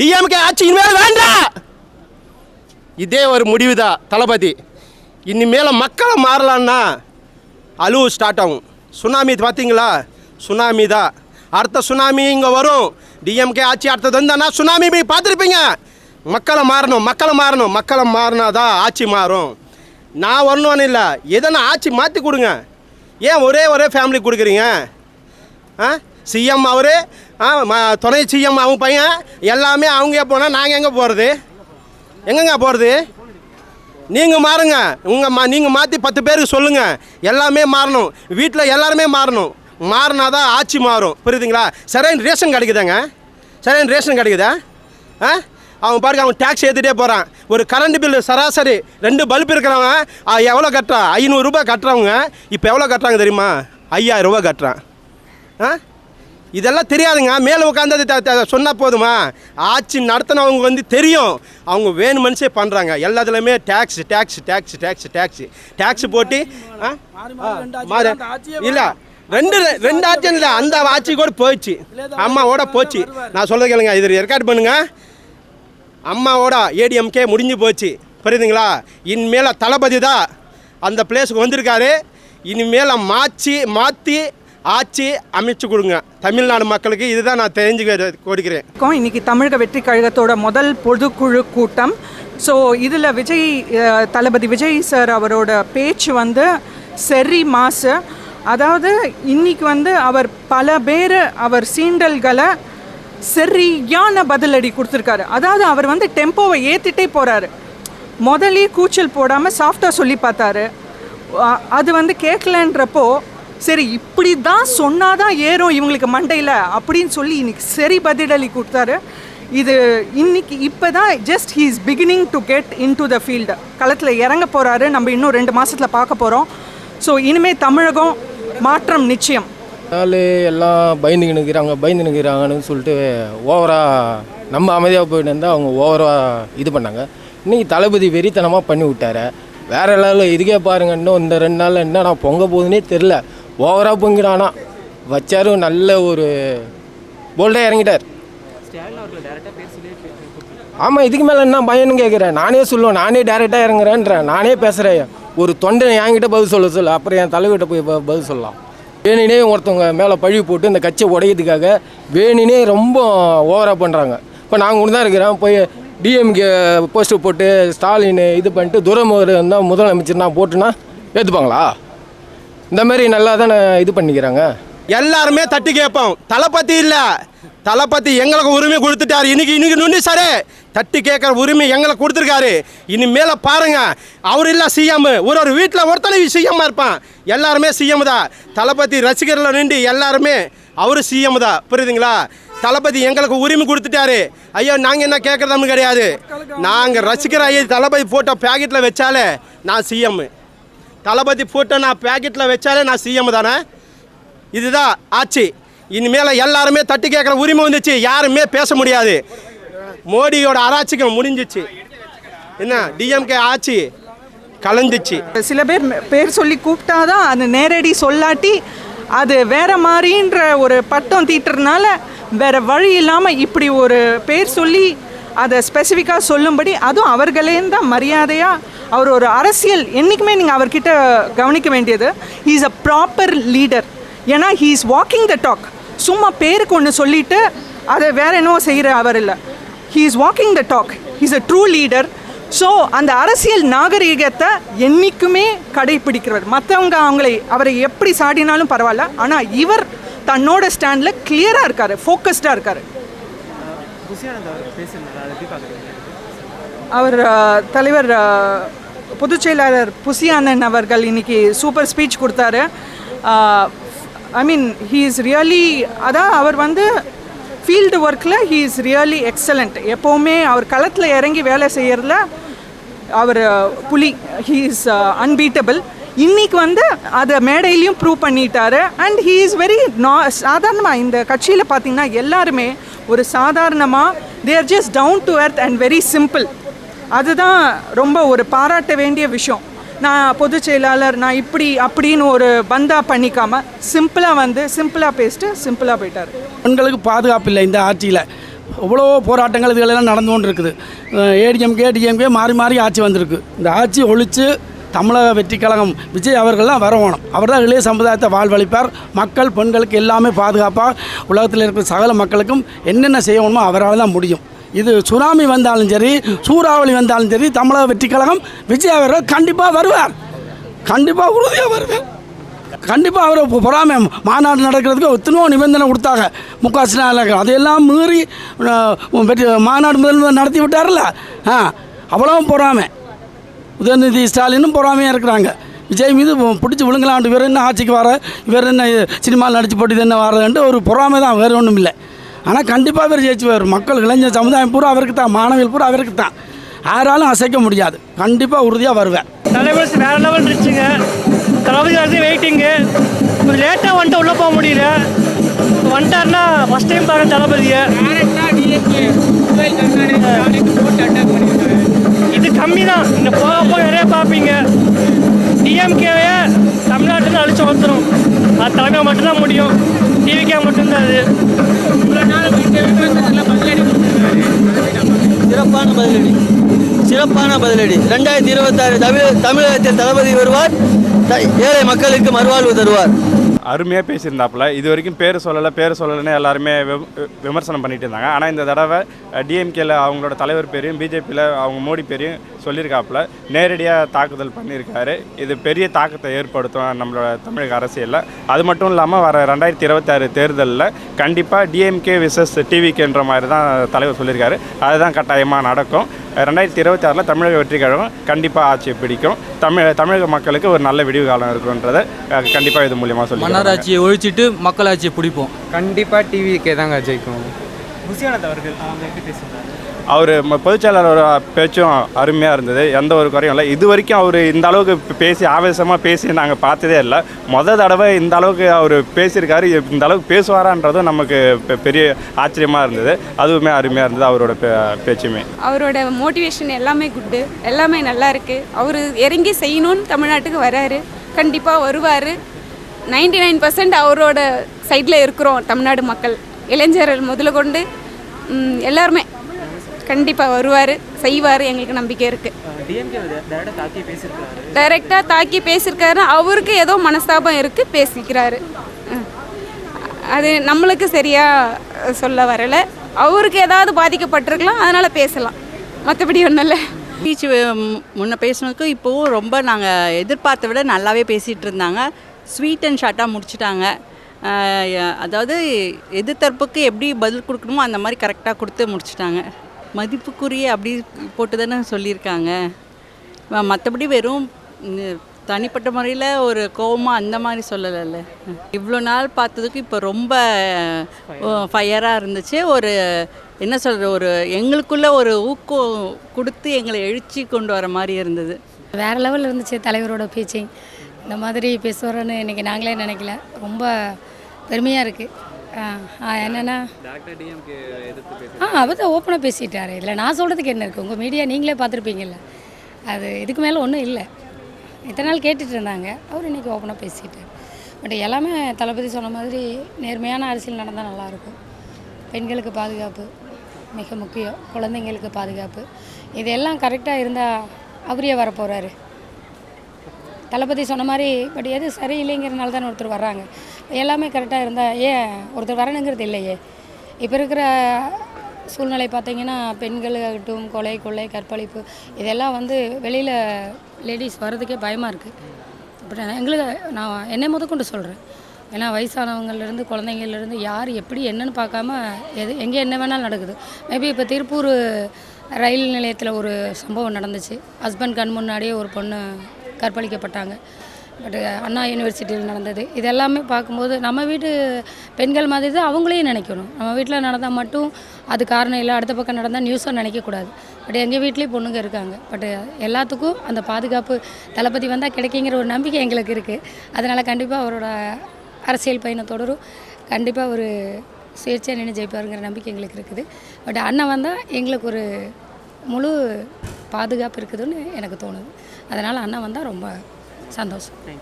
DMK ஆட்சி இனிமேல் வேண்டாம். இதே ஒரு முடிவு தான் தளபதி? இனிமேல் மக்களை மாறலான்னா அழுவு ஸ்டார்ட் ஆகும். சுனாமி பார்த்தீங்களா சுனாமி தான். அடுத்த சுனாமி இங்கே வரும். டிஎம்கே ஆட்சி அடுத்தது வந்தானா சுனாமி போய் பார்த்துருப்பீங்க. மக்களை மாறணும் மக்களை மாறணும் மக்களை மாறினாதான் ஆட்சி மாறும். நான் வரணும்னு இல்லை. எதனா ஆட்சி மாற்றி கொடுங்க. ஏன் ஒரே ஒரே ஃபேமிலி கொடுக்குறீங்க? ஆ? சிஎம் அவரே ஆ துணை சிஎம் அவங்க பையன் எல்லாமே அவங்க போனால் நாங்கள் எங்கே போகிறது எங்கங்க போகிறது நீங்கள் மாறுங்க. உங்கள் மா நீங்கள் மாற்றி பத்து பேருக்கு சொல்லுங்கள் எல்லாமே மாறணும். வீட்டில் எல்லாருமே மாறணும். மாறினா தான் ஆட்சி மாறும். புரியுதுங்களா? சரியான ரேஷன் கிடைக்குதாங்க? சரியான ரேஷன் கிடைக்குதா? ஆ? அவன் பாருங்க அவன் டேக்ஸ் ஏற்றிட்டே போகிறான் ஒரு கரண்ட் பில்லு சராசரி ரெண்டு பல்ப் இருக்கிறவங்க எவ்வளோ கட்டுறான்? ஐநூறுரூபா கட்டுறவங்க இப்போ எவ்வளோ கட்டுறாங்க தெரியுமா? ஐயாயிரம் கட்டுறான். ஆ? இதெல்லாம் தெரியாதுங்க. மேலே உட்காந்து சொன்னால் போதுமா? ஆட்சி நடத்தினவங்க வந்து தெரியும். அவங்க வேணும் மனுஷே பண்ணுறாங்க எல்லாத்துலேயுமே tax tax tax tax tax tax போட்டு ஆ? மாறு. இல்லை. ரெண்டு ரெண்டு ஆட்சியும் இல்லை. அந்த ஆட்சி கூட போயிடுச்சு. அம்மாவோட போச்சு. நான் சொல்ல கேளுங்க. இது ரெக்கார்ட் பண்ணுங்க. அம்மாவோட ஏடிஎம்கே முடிஞ்சு போச்சு. புரியுதுங்களா? இனிமேல் தளபதி தான் அந்த பிளேஸுக்கு வந்திருக்காரு. இனிமேல் மாற்றி மாற்றி ஆட்சி அமைச்சு கொடுங்க. தமிழ்நாடு மக்களுக்கு இதுதான் நான் தெரிஞ்சு கொடுக்கிறேன். இன்னைக்கு தமிழக வெற்றி கழகத்தோட முதல் பொதுக்குழு கூட்டம். ஸோ இதில் விஜய் தளபதி விஜய் சார் அவரோட பேச்சு வந்து செரி மாசு. அதாவது இன்னைக்கு வந்து அவர் பல பேர் அவர் சீண்டல்களை சரியான பதிலடி கொடுத்துருக்காரு. அதாவது அவர் வந்து டெம்போவை ஏற்றிட்டே போகிறாரு முதலே கூச்சல் போடாமல் சாஃப்டாக சொல்லி பார்த்தாரு. அது வந்து கேட்கலன்றப்போ சரி இப்படி தான் சொன்னாதான் ஏறும் இவங்களுக்கு மண்டையில் அப்படின்னு சொல்லி இன்னைக்கு சரி பதிலளி கொடுத்தாரு. இது இன்னைக்கு இப்போ தான் just he is beginning to get in to the field களத்தில் இறங்க போகிறாரு நம்ம இன்னும் ரெண்டு மாதத்தில் பார்க்க போகிறோம் ஸோ இனிமேல் தமிழகம் மாற்றம் நிச்சயம். அதனால எல்லாம் பயந்து நிற்கிறாங்க பயந்து நிற்கிறாங்கன்னு சொல்லிட்டு ஓவராக நம்ம அமைதியாக போயிட்டு இருந்தால் அவங்க ஓவராக இது பண்ணாங்க. இன்னைக்கு தளபதி வெறித்தனமாக பண்ணி விட்டார் வேறு லெவலில் இதுக்கே பாருங்க இன்னும் இந்த ரெண்டு நாளில் என்னடா பொங்க போகுதுன்னே தெரில ஓவராக பொங்கிடானா வச்சாரு நல்ல ஒரு போல்டாக இறங்கிட்டார். ஆமாம் இதுக்கு மேலே என்ன பயன்னு கேட்குறேன் நானே சொல்லுவேன் நானே டேரெக்டாக இறங்குறேன்றேன் நானே பேசுகிறேன் ஒரு தொண்டை என்கிட்ட பதில் சொல்ல சொல்ல. அப்புறம் என் தலைவிட்ட போய் பதில் சொல்லலாம். வேணினே ஒருத்தவங்க மேலே பழி போட்டு இந்த கட்சியை உடையதுக்காக வேணினே ரொம்ப ஓவராக பண்ணுறாங்க இப்போ நாங்கள் ஒன்று தான் இருக்கிறேன். போய் டிஎம்கே போஸ்டர் போட்டு ஸ்டாலின் இது பண்ணிட்டு துரைமுகர் இருந்தால் முதலமைச்சர் நான் போட்டுனா ஏற்றுப்பாங்களா இந்த மாதிரி நல்லா தானே இது பண்ணிக்கிறாங்க? எல்லாருமே தட்டி கேட்போம். தளபதி இல்லை. தளபதி எங்களுக்கு உரிமை கொடுத்துட்டாரு. இன்னைக்கு இன்னைக்கு நுண்ணி சாரே. தட்டி கேட்குற உரிமை எங்களுக்கு கொடுத்துருக்காரு. இனிமேல பாருங்க. அவர் இல்லை சிஎம் ஒரு ஒரு வீட்டில் ஒருத்தனை சிஎம்மாக இருப்பான். எல்லாருமே சிஎம் தான். தளபதி ரசிகரில் நின்று எல்லாருமே அவர் சிஎம் தான். புரியுதுங்களா? தளபதி எங்களுக்கு உரிமை கொடுத்துட்டாரு. ஐயோ நாங்கள் என்ன கேட்குறதும் கிடையாது. நாங்கள் ரசிகர் ஐயா தளபதி ஃபோட்டோ பேக்கெட்டில் வச்சாலே நான் சிஎம் தளபதி ஃபோட்டோ நான் பேக்கெட்டில் வச்சாலே நான் சிஎம் தானே? இதுதான் ஆட்சி. இனிமேல் எல்லாருமே தட்டி கேட்குற உரிமை வந்துச்சு. யாருமே பேச முடியாது. மோடியோட அராச்சிக்கம் முடிஞ்சிச்சு. என்ன? டிஎம்கே ஆட்சி கலந்துச்சு சில பேர் பேர் சொல்லி கூப்பிட்டாதான் அது நேரடி சொல்லாட்டி அது வேற மாதிரின்ற ஒரு பட்டம் தீட்டுறதுனால வேற வழி இல்லாமல் இப்படி ஒரு பேர் சொல்லி அதை ஸ்பெசிஃபிக்காக சொல்லும்படி அதுவும் அவர்களேன்னு தான் மரியாதையாக அவர் ஒரு அரசியல் என்றைக்குமே நீங்கள் அவர்கிட்ட கவனிக்க வேண்டியது. He is a proper leader ஏன்னா he is walking the talk சும்மா பேருக்கு ஒன்று சொல்லிட்டு அதை வேற என்னவோ செய்கிற அவர் இல்லை. He is walking the talk is a true leader so அந்த அரசியல் நாகரீகத்தை என்றைக்குமே கடைபிடிக்கிறவர் மற்றவங்க அவங்களை அவரை எப்படி சாடினாலும் பரவாயில்ல. ஆனால் இவர் தன்னோட ஸ்டாண்டில் கிளியராக இருக்கார் ஃபோக்கஸ்டாக இருக்கார். அவர் தலைவர் பொதுச்செயலாளர் பொதுச் செயலாளர் புசியானன் அவர்கள் இன்னைக்கு சூப்பர் ஸ்பீச் கொடுத்தாரு. I mean he is really அதான் அவர் வந்து ஃபீல்டு ஒர்க்கில் ஹீ இஸ் ரியலி எக்ஸலண்ட் எப்போவுமே அவர் களத்தில் இறங்கி வேலை செய்கிறதுல அவர் புலி ஹீ இஸ் அன்பீட்டபிள் இன்னைக்கு வந்து அதை மேடையிலையும் ப்ரூவ் பண்ணிட்டாரு. அண்ட் ஹீ இஸ் வெரி நா சாதாரணமாக இந்த கட்சியில் பார்த்தீங்கன்னா எல்லாருமே ஒரு சாதாரணமாக they're just down to earth and very simple அதுதான் ரொம்ப ஒரு பாராட்ட வேண்டிய விஷயம். நான் பொதுச் செயலாளர் நான் இப்படி அப்படின்னு ஒரு பந்தா பண்ணிக்காம சிம்பிளாக வந்து சிம்பிளாக பேசிட்டு சிம்பிளாக போயிட்டார். பெண்களுக்கு பாதுகாப்பு இல்லை இந்த ஆட்சியில். எவ்வளோ போராட்டங்கள் இதுகளெல்லாம் நடந்து கொண்டு இருக்குது ஏடிஎம்கே டிஎம்கே மாறி மாறி ஆட்சி வந்திருக்கு. இந்த ஆட்சி ஒழித்து தமிழக வெற்றி கழகம் விஜய் அவர்கள்லாம் வரவணும். அவர் தான் இளைய சமுதாயத்தை வாழ்வழிப்பார் மக்கள் பெண்களுக்கு எல்லாமே பாதுகாப்பாக உலகத்தில் இருக்கிற சகல மக்களுக்கும் என்னென்ன செய்யணுமோ அவரால் தான் முடியும். இது சுனாமி வந்தாலும் சரி சூறாவளி வந்தாலும் சரி தமிழக வெற்றி கழகம் விஜய் அவர்கள் கண்டிப்பாக வருவார். கண்டிப்பாக உறுதியாக வருவார். கண்டிப்பாக அவர் பொறாமை மாநாடு நடக்கிறதுக்கு எத்தனையோ நிபந்தனை கொடுத்தாங்க. முக ஸ்டாலின் அதையெல்லாம் மீறி வெற்றி மாநாடு முதல்வர் நடத்தி விட்டார்ல? ஆ அவ்வளவும் பொறாமை. உதயநிதி ஸ்டாலினும் பொறாமையாக இருக்கிறாங்க. விஜய் மீது பிடிச்சி விழுங்கலாண்டு இவர் என்ன ஆட்சிக்கு வர இவர் என்ன சினிமாவில் நடிச்சு போட்டு என்ன வரதுன்ட்டு ஒரு பொறாமை தான் வேறு ஒன்றும் இல்லை. ஆனால் கண்டிப்பாக இவர் ஜெயிச்சுவார். மக்கள் இளைஞர் சமுதாயம் பூரா அவருக்கு தான் மாணவிகள் பூரா அவருக்கு தான். யாராலும் அசைக்க முடியாது. கண்டிப்பாக உறுதியாக வருவேன். தலைவர் வேற லெவல் இருந்துச்சுங்க. தளபதி வந்து வெயிட்டிங்கு. கொஞ்சம் லேட்டாக வந்துட்டு உள்ளே போக முடியல. வந்துட்டாருன்னா ஃபஸ்ட் டைம் பார்க்குற தளபதியை. கம்மி தான் இந்த போக போக நிறைய பார்ப்பீங்க. டிஎம்கேவே தமிழ்நாட்டில் அழிச்சு வந்துடும் அது தலைமை மட்டும்தான் முடியும். டிவிகே மட்டும்தான் அது. சிறப்பான பதிலடி. சிறப்பான பதிலடி. ரெண்டாயிரத்தி இருபத்தாறு தமிழ் தமிழகத்தில் தளபதி வருவார். ஏழை மக்களுக்கு மறுவாழ்வு தருவார். அருமையாக பேசியிருந்தாப்புல. இது வரைக்கும் பேர் சொல்லலை பேர் சொல்லலைன்னு எல்லாருமே விமர்சனம் பண்ணிட்டு இருந்தாங்க. ஆனால் இந்த தடவை டிஎம்கேல அவங்களோட தலைவர் பேரையும் பிஜேபியில் அவங்க மோடி பேரையும் சொல்லியிருக்காப்புல. நேரடியாக தாக்குதல் பண்ணியிருக்காரு. இது பெரிய தாக்கத்தை ஏற்படுத்தும் நம்மளோட தமிழக அரசியலில். அது மட்டும் இல்லாமல் வர ரெண்டாயிரத்தி இருபத்தாறு தேர்தலில் கண்டிப்பாக டிஎம்கே விசஸ் டிவிகேன்ற மாதிரி தான் தலைவர் சொல்லியிருக்காரு. அதுதான் கட்டாயமாக நடக்கும். ரெண்டாயிரத்தி இருபத்தி ஆறில் தமிழக வெற்றி கழகம் கண்டிப்பாக ஆட்சியை பிடிக்கும். தமிழ் தமிழக மக்களுக்கு ஒரு நல்ல விடிவு காலம் இருக்குன்றதை கண்டிப்பாக இது மூலியமாக சொல்லி மன்னராட்சியை ஒழிச்சிட்டு மக்களாட்சியை பிடிப்போம். கண்டிப்பாக டிவிக்கே தாங்க ஜெயிக்கும். அவர் பொதுச்செயலாளர் பேச்சும் அருமையாக இருந்தது. எந்த ஒரு குறையும் இல்லை. இது வரைக்கும் அவர் இந்த அளவுக்கு பேசி ஆவேசமாக பேசி நாங்கள் பார்த்ததே இல்லை. மொதல் தடவை இந்த அளவுக்கு அவர் பேசியிருக்காரு. இந்த அளவுக்கு பேசுவாரான்றதும் நமக்கு பெரிய ஆச்சரியமாக இருந்தது. அதுவுமே அருமையாக இருந்தது அவரோட பே- பேச்சுமே. அவரோட மோட்டிவேஷன் எல்லாமே குட்டு. எல்லாமே நல்லா இருக்குது அவர் இறங்கி செய்யணும்னு தமிழ்நாட்டுக்கு வராரு. கண்டிப்பாக வருவார். நைன்டி நைன் பர்சன்ட் அவரோட சைடில் இருக்கிறோம் தமிழ்நாடு மக்கள். இளைஞர்கள் முதல்ல கொண்டு எல்லாருமே. கண்டிப்பாக வருவார் செய்வார் எங்களுக்கு நம்பிக்கை இருக்குது டைரெக்டாக தாக்கி பேசியிருக்காரு அவருக்கு ஏதோ மனஸ்தாபம் இருக்குது பேசிக்கிறாரு. அது நம்மளுக்கு சரியாக சொல்ல வரலை. அவருக்கு ஏதாவது பாதிக்கப்பட்டிருக்கலாம் அதனால் பேசலாம். மற்றபடி ஒன்றும் இல்லை. ஸ்பீச் முன்ன பேசினதுக்கும் இப்போவும் ரொம்ப நாங்கள் எதிர்பார்த்த விட நல்லாவே பேசிகிட்டு இருந்தாங்க. ஸ்வீட் அண்ட் ஷார்ட்டாக முடிச்சிட்டாங்க. அதாவது எதிர்த்தரப்புக்கு எப்படி பதில் கொடுக்கணுமோ அந்த மாதிரி கரெக்டாக கொடுத்து முடிச்சிட்டாங்க. மதிப்புக்குரிய அப்படி போட்டு தானே சொல்லியிருக்காங்க மற்றபடி வெறும் தனிப்பட்ட முறையில் ஒரு கோபமாக அந்த மாதிரி சொல்லலைல்ல. இவ்வளோ நாள் பார்த்ததுக்கு இப்போ ரொம்ப ஃபயராக இருந்துச்சு. ஒரு என்ன சொல்கிற ஒரு எங்களுக்குள்ளே ஒரு ஊக்கம் கொடுத்து எங்களை எழுச்சி கொண்டு வர மாதிரி இருந்தது. வேற லெவலில் இருந்துச்சு தலைவரோட பேச்சு. இந்த மாதிரி பேசுவார்னு இன்றைக்கி நாங்களே நினைக்கல. ரொம்ப பெருமையாக இருக்குது என்னென்னா? ஆ அவர் தான் ஓப்பனாக பேசிட்டாரு. இதில் நான் சொல்கிறதுக்கு என்ன இருக்குது உங்கள் மீடியா நீங்களே பார்த்துருப்பீங்கல்ல. அது இதுக்கு மேலே ஒன்றும் இல்லை. இத்தனை நாள் கேட்டுட்டு இருந்தாங்க. அவர் இன்றைக்கி ஓப்பனாக பேசிட்டார். பட் எல்லாமே தளபதி சொன்ன மாதிரி நேர்மையான அரசியல் நடந்தால் நல்லாயிருக்கும். பெண்களுக்கு பாதுகாப்பு மிக முக்கியம். குழந்தைங்களுக்கு பாதுகாப்பு. இதெல்லாம் கரெக்டாக இருந்தால் அவரே வர போகிறாரு தளபதி சொன்ன மாதிரி பட் எது சரியில்லைங்கிறனால தானே ஒருத்தர் வர்றாங்க. எல்லாமே கரெக்டாக இருந்தால் ஏன் ஒருத்தர் வரணுங்கிறது இல்லையே? இப்போ இருக்கிற சூழ்நிலை பார்த்தீங்கன்னா பெண்களாகட்டும் கொலை கொள்ளை கற்பழிப்பு இதெல்லாம் வந்து வெளியில் லேடிஸ் வர்றதுக்கே பயமாக இருக்குது இப்போ எங்களுக்கு நான் என்னை முதற்கொண்டு சொல்கிறேன் ஏன்னா வயசானவங்கள்லேருந்து குழந்தைங்கள்லேருந்து யார் எப்படி என்னன்னு பார்க்காம எது எங்கே என்ன வேணாலும் நடக்குது. மேபி இப்போ திருப்பூர் ரயில் நிலையத்தில் ஒரு சம்பவம் நடந்துச்சு. ஹஸ்பண்ட் கண் முன்னாடியே ஒரு பொண்ணு கற்பழிக்கப்பட்டாங்க. பட் அண்ணா யூனிவர்சிட்டியில் நடந்தது. இதெல்லாமே பார்க்கும்போது நம்ம வீட்டு பெண்கள் மாதிரி தான் அவங்களையும் நினைக்கணும். நம்ம வீட்டில் நடந்தால் மட்டும் அது காரணம் இல்லை. அடுத்த பக்கம் நடந்தால் நியூஸாக நினைக்கக்கூடாது பட் எங்கள் வீட்லேயும் பொண்ணுங்க இருக்காங்க. பட் எல்லாத்துக்கும் அந்த பாதுகாப்பு தளபதி வந்தால் கிடைக்குங்கிற ஒரு நம்பிக்கை எங்களுக்கு இருக்குது அதனால் கண்டிப்பாக அவரோட அரசியல் பயணம் தொடரும். கண்டிப்பாக ஒரு சுயேட்சையாக நின்று ஜெயிப்பாருங்கிற நம்பிக்கை எங்களுக்கு இருக்குது. பட் அண்ணன் வந்தால் எங்களுக்கு ஒரு முழு பாதுகாப்பு இருக்குதுன்னு எனக்கு தோணுது. அதனால் அண்ணன் வந்தால் ரொம்ப Sandoz. Thank you.